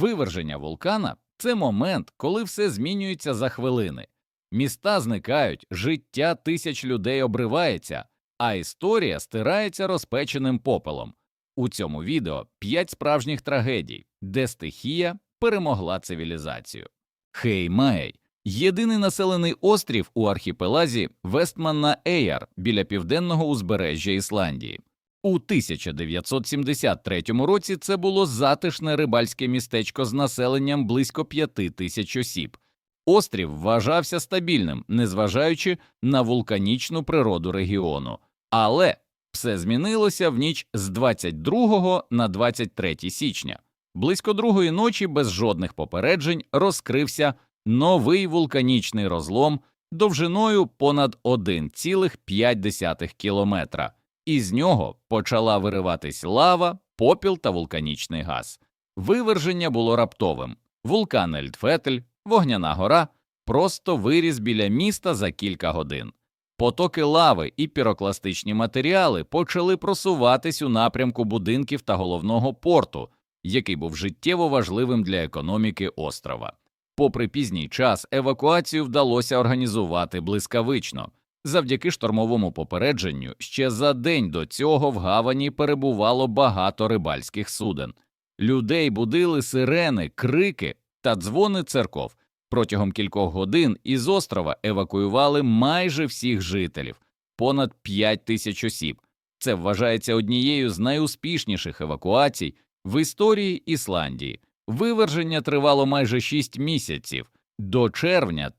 Виверження вулкана це момент, коли все змінюється за хвилини. Міста зникають, життя тисяч людей обривається, а історія стирається розпеченим попелом. У цьому відео п'ять справжніх трагедій, де стихія перемогла цивілізацію. Хеймай – єдиний населений острів у архіпелазі Вестманна Ейар біля південного узбережжя Ісландії. У 1973 році це було затишне рибальське містечко з населенням близько п'яти тисяч осіб. Острів вважався стабільним, незважаючи на вулканічну природу регіону. Але все змінилося в ніч з 22 на 23 січня. Близько другої ночі без жодних попереджень розкрився новий вулканічний розлом довжиною понад 1,5 кілометра. Із нього почала вириватись лава, попіл та вулканічний газ. Виверження було раптовим. Вулкан Ельдфетель, вогняна гора, просто виріс біля міста за кілька годин. Потоки лави і пірокластичні матеріали почали просуватись у напрямку будинків та головного порту, який був життєво важливим для економіки острова. Попри пізній час, евакуацію вдалося організувати блискавично. Завдяки штормовому попередженню ще за день до цього в гавані перебувало багато рибальських суден. Людей будили сирени, крики та дзвони церков. Протягом кількох годин із острова евакуювали майже всіх жителів понад 5 тисяч осіб. Це вважається однією з найуспішніших евакуацій в історії Ісландії. Виверження тривало майже 6 місяців до червня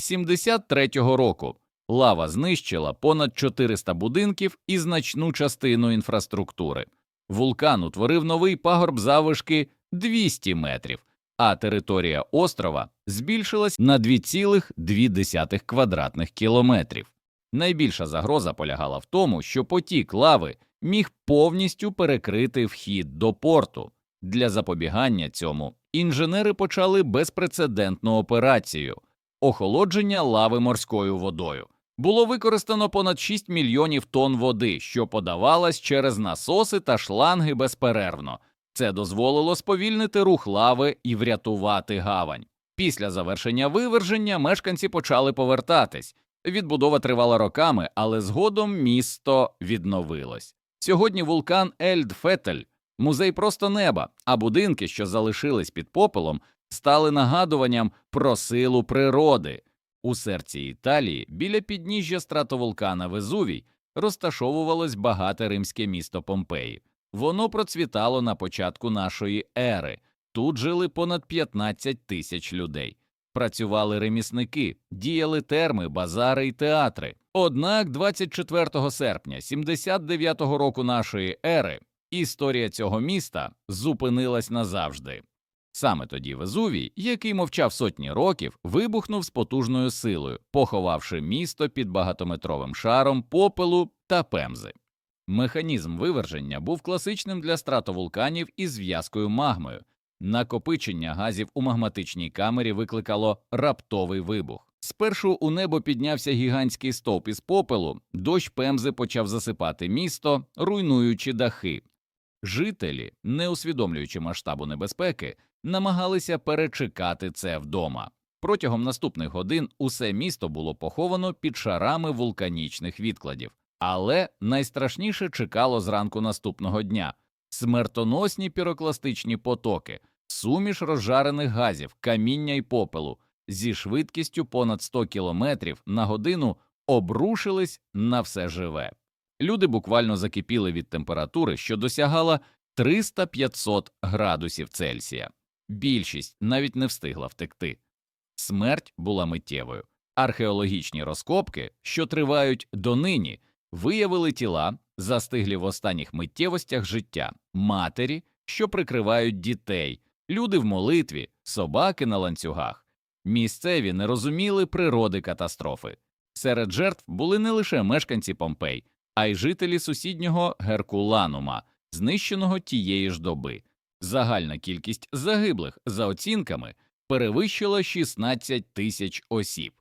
1973 року. Лава знищила понад 400 будинків і значну частину інфраструктури. Вулкан утворив новий пагорб завишки 200 метрів, а територія острова збільшилась на 2,2 квадратних кілометрів. Найбільша загроза полягала в тому, що потік лави міг повністю перекрити вхід до порту. Для запобігання цьому інженери почали безпрецедентну операцію охолодження лави морською водою. Було використано понад 6 мільйонів тонн води, що подавалась через насоси та шланги безперервно. Це дозволило сповільнити рух лави і врятувати гавань. Після завершення виверження мешканці почали повертатись. Відбудова тривала роками, але згодом місто відновилось. Сьогодні вулкан Ельдфетель – музей просто неба, а будинки, що залишились під попелом, стали нагадуванням про силу природи. У серці Італії, біля підніжжя стратовулкана Везувій, розташовувалось багате римське місто Помпеї. Воно процвітало на початку нашої ери. Тут жили понад 15 тисяч людей. Працювали ремісники, діяли терми, базари й театри. Однак 24 серпня 79-го року нашої ери історія цього міста зупинилась назавжди. Саме тоді Везувій, який мовчав сотні років, вибухнув з потужною силою, поховавши місто під багатометровим шаром попелу та пемзи. Механізм виверження був класичним для стратовулканів із зв'язкою магмою. Накопичення газів у магматичній камері викликало раптовий вибух. Спершу у небо піднявся гігантський стовп із попелу, дощ пемзи почав засипати місто, руйнуючи дахи. Жителі, не усвідомлюючи масштабу небезпеки, намагалися перечекати це вдома. Протягом наступних годин усе місто було поховано під шарами вулканічних відкладів, але найстрашніше чекало зранку наступного дня смертоносні пірокластичні потоки, суміш розжарених газів, каміння й попелу зі швидкістю понад 100 км на годину обрушились на все живе. Люди буквально закипіли від температури, що досягала 300-500 градусів Цельсія. Більшість навіть не встигла втекти. Смерть була миттєвою. Археологічні розкопки, що тривають донині, виявили тіла, застиглі в останніх миттєвостях життя, матері, що прикривають дітей, люди в молитві, собаки на ланцюгах. Місцеві не розуміли природи катастрофи. Серед жертв були не лише мешканці Помпей, а й жителі сусіднього Геркуланума, знищеного тієї ж доби. Загальна кількість загиблих, за оцінками, перевищила 16 тисяч осіб.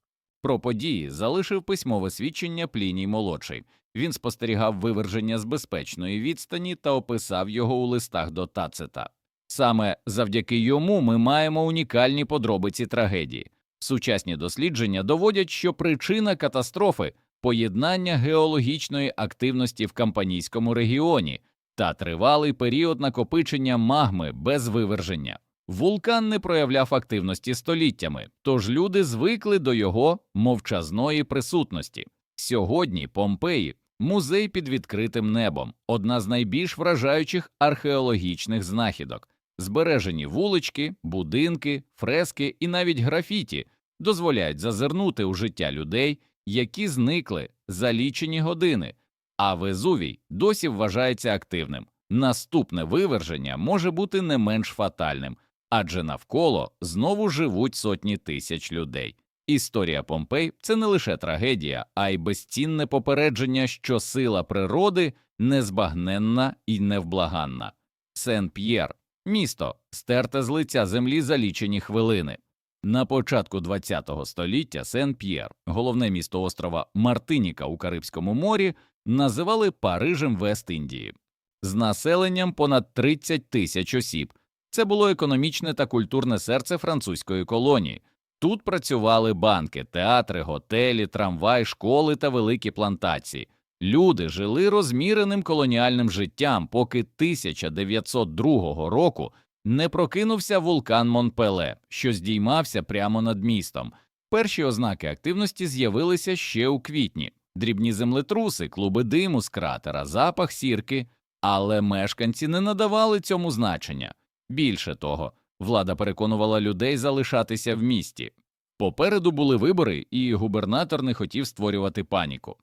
Про події залишив письмове свідчення Пліній молодший. Він спостерігав виверження з безпечної відстані та описав його у листах до Тацита. Саме завдяки йому ми маємо унікальні подробиці трагедії. Сучасні дослідження доводять, що причина катастрофи поєднання геологічної активності в Кампанійському регіоні та тривалий період накопичення магми без виверження. Вулкан не проявляв активності століттями, тож люди звикли до його мовчазної присутності. Сьогодні Помпеї музей під відкритим небом, одна з найбільш вражаючих археологічних знахідок. Збережені вулички, будинки, фрески і навіть графіті дозволяють зазирнути у життя людей, які зникли за лічені години, а Везувій досі вважається активним. Наступне виверження може бути не менш фатальним, адже навколо знову живуть сотні тисяч людей. Історія Помпей це не лише трагедія, а й безцінне попередження, що сила природи незбагненна і невблаганна. Сен П'єр місто стерте з лиця землі за лічені хвилини. На початку ХХ століття Сен П'єр, головне місто острова Мартиніка у Карибському морі, називали Парижем Вест-Індії з населенням понад 30 тисяч осіб. Це було економічне та культурне серце французької колонії. Тут працювали банки, театри, готелі, трамвай, школи та великі плантації. Люди жили розміреним колоніальним життям, поки 1902 року не прокинувся вулкан Монпеле, що здіймався прямо над містом. Перші ознаки активності з'явилися ще у квітні: дрібні землетруси, клуби диму з кратера, запах сірки, але мешканці не надавали цьому значення. Більше того, влада переконувала людей залишатися в місті. Попереду були вибори, і губернатор не хотів створювати паніку.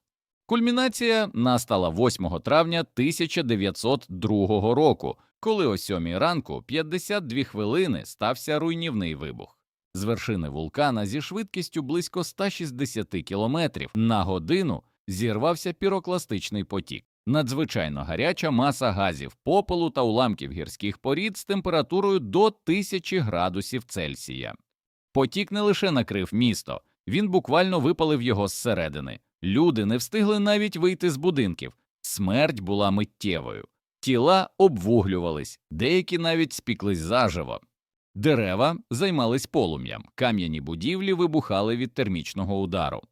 Кульмінація настала 8 травня 1902 року, коли о 7 ранку 52 хвилини стався руйнівний вибух. З вершини вулкана зі швидкістю близько 160 км на годину зірвався пірокластичний потік. Надзвичайно гаряча маса газів, попелу та уламків гірських порід з температурою до 1000 градусів Цельсія. Потік не лише накрив місто, він буквально випалив його зсередини. Люди не встигли навіть вийти з будинків. Смерть була миттєвою. Тіла обвуглювались, деякі навіть спіклись заживо. Дерева займались полум'ям, кам'яні будівлі вибухали від термічного удару.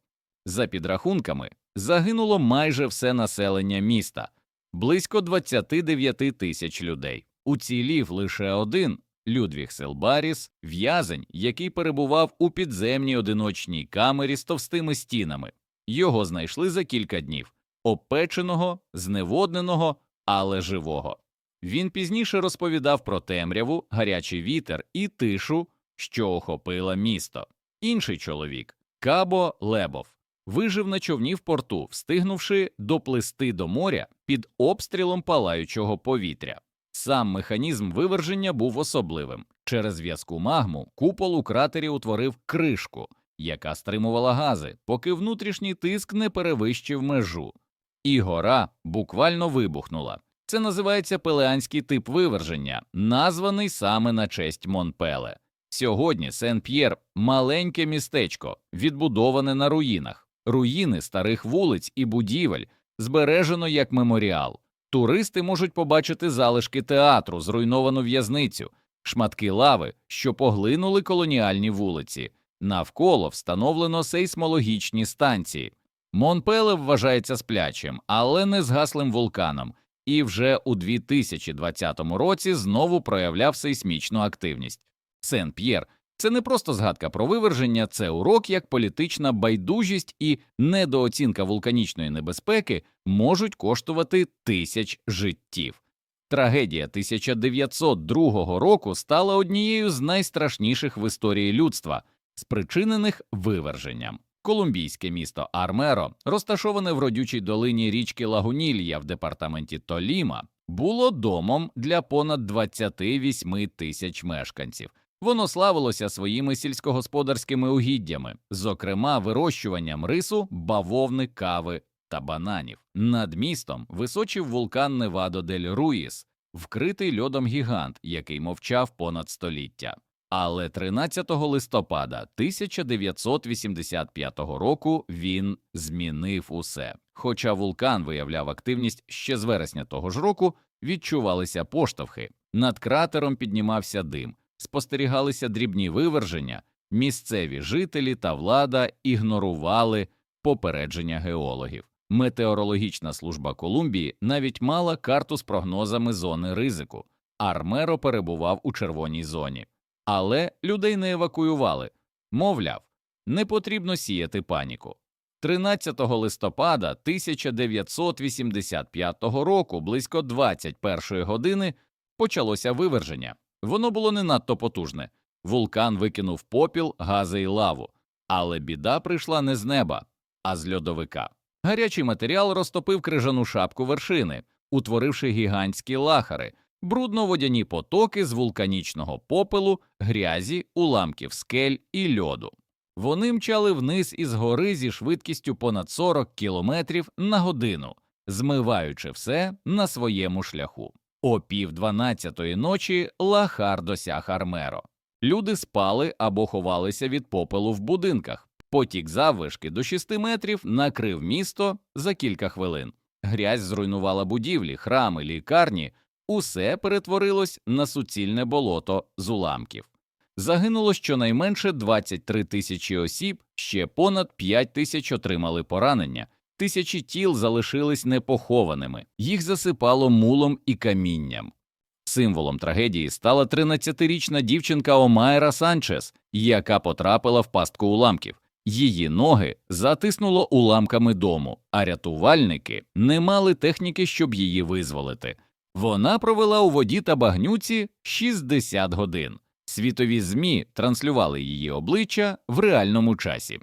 За підрахунками, загинуло майже все населення міста близько 29 тисяч людей. Уцілів лише один Людвіг Селбаріс, в'язень, який перебував у підземній одиночній камері з товстими стінами. Його знайшли за кілька днів опеченого, зневодненого, але живого. Він пізніше розповідав про темряву, гарячий вітер і тишу, що охопила місто. Інший чоловік Кабо Лебов вижив на човні в порту, встигнувши доплисти до моря під обстрілом палаючого повітря. Сам механізм виверження був особливим. Через зв'язку магму купол у кратері утворив кришку, яка стримувала гази, поки внутрішній тиск не перевищив межу, і гора буквально вибухнула. Це називається пелеанський тип виверження, названий саме на честь Монпеле. Сьогодні Сен П'єр маленьке містечко, відбудоване на руїнах, руїни старих вулиць і будівель, збережено як меморіал. Туристи можуть побачити залишки театру, зруйновану в'язницю, шматки лави, що поглинули колоніальні вулиці. Навколо встановлено сейсмологічні станції. Монпеле вважається сплячим, але не згаслим вулканом, і вже у 2020 році знову проявляв сейсмічну активність. Сен П'єр це не просто згадка про виверження, це урок, як політична байдужість і недооцінка вулканічної небезпеки можуть коштувати тисяч життів. Трагедія 1902 року стала однією з найстрашніших в історії людства, спричинених виверженням. Колумбійське місто Армеро, розташоване в родючій долині річки Лагунілія в департаменті Толіма, було домом для понад 28 тисяч мешканців. Воно славилося своїми сільськогосподарськими угіддями, зокрема вирощуванням рису, бавовни, кави та бананів. Над містом височив вулкан Невадо дель Руїс, вкритий льодом гігант, який мовчав понад століття. Але 13 листопада 1985 року він змінив усе. Хоча вулкан виявляв активність ще з вересня того ж року, відчувалися поштовхи. Над кратером піднімався дим, спостерігалися дрібні виверження, місцеві жителі та влада ігнорували попередження геологів. Метеорологічна служба Колумбії навіть мала карту з прогнозами зони ризику. Армеро перебував у червоній зоні, але людей не евакуювали. Мовляв, не потрібно сіяти паніку. 13 листопада 1985 року, близько 21 години, почалося виверження. Воно було не надто потужне. Вулкан викинув попіл, гази і лаву, але біда прийшла не з неба, а з льодовика. Гарячий матеріал розтопив крижану шапку вершини, утворивши гігантські лахари, брудно-водяні потоки з вулканічного попелу, грязі, уламків скель і льоду. Вони мчали вниз із гори зі швидкістю понад 40 кілометрів на годину, змиваючи все на своєму шляху. О пів дванадцятої ночі лахар досяг Армеро. Люди спали або ховалися від попелу в будинках. Потік заввишки до 6 метрів накрив місто за кілька хвилин. Грязь зруйнувала будівлі, храми, лікарні. Усе перетворилось на суцільне болото з уламків. Загинуло щонайменше 23 тисячі осіб, ще понад 5 тисяч отримали поранення, тисячі тіл залишились непохованими, їх засипало мулом і камінням. Символом трагедії стала 13-річна дівчинка Омайра Санчес, яка потрапила в пастку уламків. Її ноги затиснуло уламками дому, а рятувальники не мали техніки, щоб її визволити. Вона провела у воді та багнюці 60 годин. Світові ЗМІ транслювали її обличчя в реальному часі.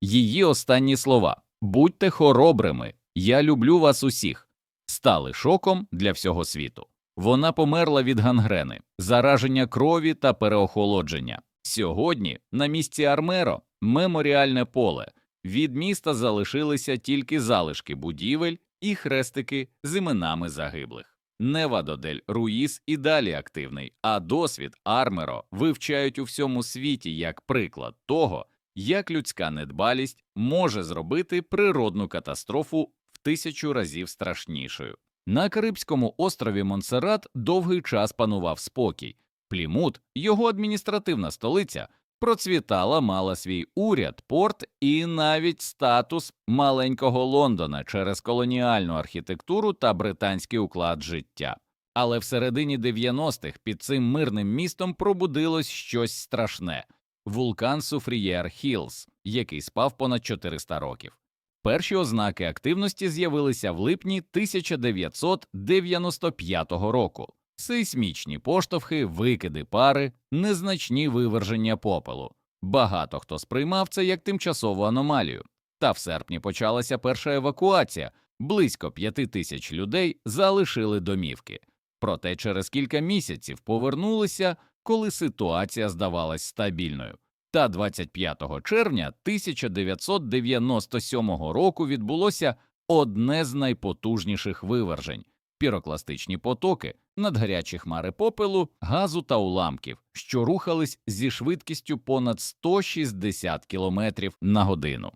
Її останні слова Будьте хоробрими, я люблю вас усіх, стали шоком для всього світу. Вона померла від гангрени, зараження крові та переохолодження. Сьогодні на місці Армеро меморіальне поле. Від міста залишилися тільки залишки будівель і хрестики з іменами загиблих. Невадо дель Руїс і далі активний, а досвід Армеро вивчають у всьому світі як приклад того, як людська недбалість може зробити природну катастрофу в тисячу разів страшнішою. На Карибському острові Монсеррат довгий час панував спокій. Плімут, його адміністративна столиця, процвітала, мала свій уряд, порт і навіть статус маленького Лондона через колоніальну архітектуру та британський уклад життя. Але всередині 90-х під цим мирним містом пробудилось щось страшне вулкан Суфрієр Хілс, який спав понад 400 років. Перші ознаки активності з'явилися в липні 1995 року. Сейсмічні поштовхи, викиди пари, незначні виверження попелу. Багато хто сприймав це як тимчасову аномалію. Та в серпні почалася перша евакуація. Близько п'яти тисяч людей залишили домівки. Проте через кілька місяців повернулися, коли ситуація здавалась стабільною. Та 25 червня 1997 року відбулося одне з найпотужніших вивержень пірокластичні потоки, надгарячі хмари попелу, газу та уламків, що рухались зі швидкістю понад 160 км на годину.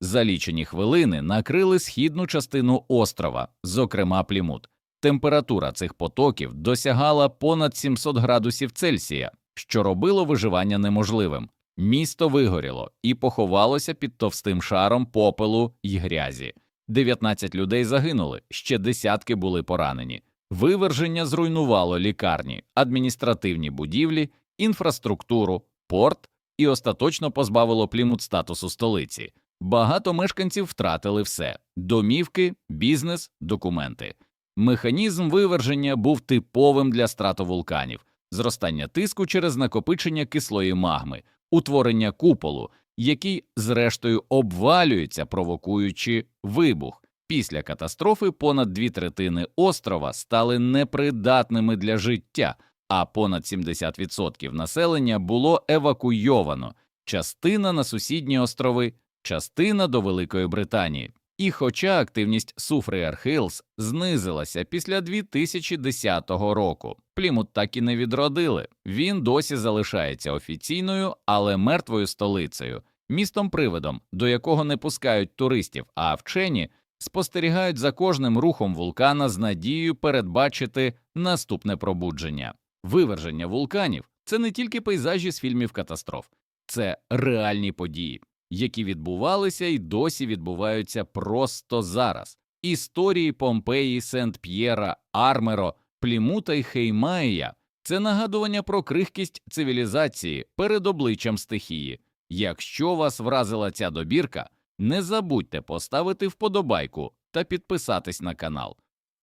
За лічені хвилини накрили східну частину острова, зокрема Плімут. Температура цих потоків досягала понад 700 градусів Цельсія, що робило виживання неможливим. Місто вигоріло і поховалося під товстим шаром попелу й грязі. 19 людей загинули, ще десятки були поранені. Виверження зруйнувало лікарні, адміністративні будівлі, інфраструктуру, порт і остаточно позбавило плімут статусу столиці. Багато мешканців втратили все домівки, бізнес, документи. Механізм виверження був типовим для стратовулканів, зростання тиску через накопичення кислої магми, утворення куполу, який, зрештою, обвалюється, провокуючи вибух. Після катастрофи понад дві третини острова стали непридатними для життя, а понад 70% населення було евакуйовано, частина на сусідні острови, частина до Великої Британії. І хоча активність Суфріар Хілс знизилася після 2010 року, Плімут так і не відродили. Він досі залишається офіційною, але мертвою столицею, містом привидом, до якого не пускають туристів, а вчені спостерігають за кожним рухом вулкана з надією передбачити наступне пробудження. Виверження вулканів це не тільки пейзажі з фільмів катастроф, це реальні події, які відбувалися і досі відбуваються просто зараз. Історії Помпеї, Сент-П'єра, Армеро, Плімута і Хеймаїя – це нагадування про крихкість цивілізації перед обличчям стихії. Якщо вас вразила ця добірка, не забудьте поставити вподобайку та підписатись на канал.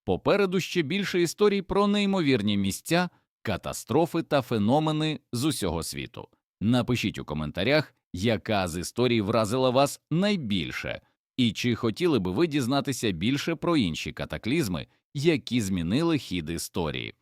Попереду ще більше історій про неймовірні місця, катастрофи та феномени з усього світу. Напишіть у коментарях, яка з історій вразила вас найбільше, і чи хотіли би ви дізнатися більше про інші катаклізми, які змінили хід історії.